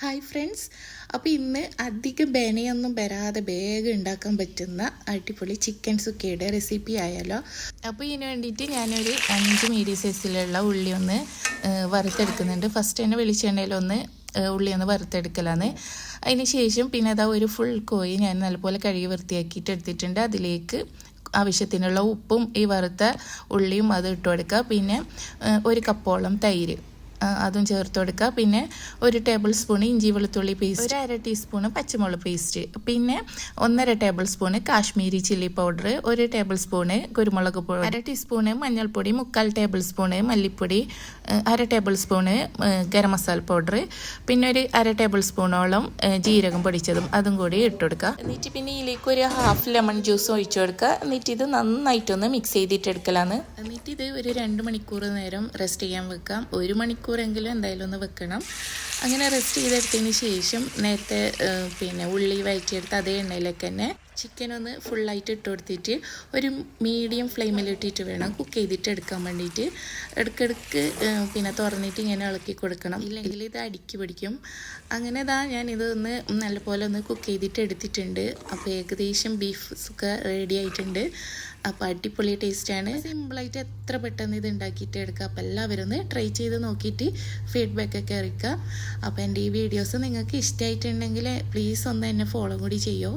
Hi friends അപ്പോൾ ഇന്ന് അധികം ബേനയൊന്നും വരാതെ വേഗം ഉണ്ടാക്കാൻ പറ്റുന്ന അടിപൊളി ചിക്കൻ സുക്കയുടെ റെസിപ്പി ആയാലോ. അപ്പോൾ ഇതിന് വേണ്ടിയിട്ട് ഞാനൊരു അഞ്ച് മീഡിയം സൈസിലുള്ള ഉള്ളി ഒന്ന് വറുത്തെടുക്കുന്നുണ്ട്. ഫസ്റ്റ് തന്നെ വെളിച്ചെണ്ണയിലൊന്ന് ഉള്ളി ഒന്ന് വറുത്തെടുക്കലാണ്. അതിന് ശേഷം പിന്നെ അതാ ഒരു ഫുൾ കോഴി ഞാൻ നല്ലപോലെ കഴുകി വൃത്തിയാക്കിയിട്ട് എടുത്തിട്ടുണ്ട്. അതിലേക്ക് ആവശ്യത്തിനുള്ള ഉപ്പും ഈ വറുത്ത ഉള്ളിയും അത് ഇട്ട് കൊടുക്കുക. പിന്നെ ഒരു കപ്പോളം തൈര്. അതും ചേർത്ത് കൊടുക്കുക. പിന്നെ ഒരു ടേബിൾ സ്പൂൺ ഇഞ്ചി വെളുത്തുള്ളി പേസ്റ്റ് ഒരു അര ടീസ്പൂൺ പച്ചമുളക് പേസ്റ്റ് പിന്നെ ഒന്നര tablespoon Kashmiri chilli powder ഒരു ടേബിൾ സ്പൂണ് കുരുമുളക് പൊടി അര ടീസ്പൂണ് മഞ്ഞൾപ്പൊടി മുക്കാൽ ടേബിൾ സ്പൂണ് മല്ലിപ്പൊടി അര tablespoon garam masala powder പിന്നെ ഒരു അര ടേബിൾ സ്പൂണോളം ജീരകം പൊടിച്ചതും അതും കൂടി ഇട്ട് കൊടുക്കുക. എന്നിട്ട് പിന്നെ ഇതിലേക്ക് ഒരു ഹാഫ് ലെമൺ ജ്യൂസ് ഒഴിച്ചു കൊടുക്കുക. എന്നിട്ട് ഇത് നന്നായിട്ടൊന്ന് മിക്സ് ചെയ്തിട്ട് എടുക്കലാണ് എന്നിട്ട് ഇത് ഒരു രണ്ട് മണിക്കൂർ നേരം റെസ്റ്റ് ചെയ്യാൻ വെക്കാം. ഒരു മണിക്കൂറെങ്കിലും എന്തായാലും ഒന്ന് വെക്കണം. അങ്ങനെ റെസ്റ്റ് ചെയ്തെടുത്തതിന് ശേഷം നേരത്തെ പിന്നെ ഉള്ളി വഴറ്റിയെടുത്ത് അതേ എണ്ണയിലേക്ക് തന്നെ ചിക്കൻ ഒന്ന് ഫുള്ളായിട്ട് ഇട്ട് കൊടുത്തിട്ട് ഒരു മീഡിയം ഫ്ലെയിമിൽ ഇട്ടിട്ട് വേണം കുക്ക് ചെയ്തിട്ട് എടുക്കാൻ വേണ്ടിയിട്ട്. ഇടയ്ക്കിടയ്ക്ക് പിന്നെ തുറന്നിട്ട് ഇങ്ങനെ ഇളക്കി കൊടുക്കണം. ഇല്ലെങ്കിൽ ഇത് അടുക്കി പിടിക്കും. അങ്ങനെ ഇതാ ഞാൻ ഇതൊന്ന് നല്ലപോലെ ഒന്ന് കുക്ക് ചെയ്തിട്ട് എടുത്തിട്ടുണ്ട്. അപ്പോൾ ഏകദേശം ബീഫ് ഒക്കെ റെഡി ആയിട്ടുണ്ട്. അപ്പോൾ അടിപൊളി ടേസ്റ്റാണ് സിമ്പിളായിട്ട് എത്ര പെട്ടെന്ന് ഇത് ഉണ്ടാക്കിയിട്ട് എടുക്കുക അപ്പോൾ എല്ലാവരും ഒന്ന് ട്രൈ ചെയ്ത് നോക്കിയിട്ട് ഫീഡ്ബാക്ക് ഒക്കെ അറിയിക്കുക. അപ്പോൾ എന്റെ ഈ വീഡിയോസ് നിങ്ങൾക്ക് ഇഷ്ടമായിട്ടുണ്ടെങ്കിൽ പ്ലീസ് ഒന്ന് എന്നെ ഫോളോ കൂടി ചെയ്യോ.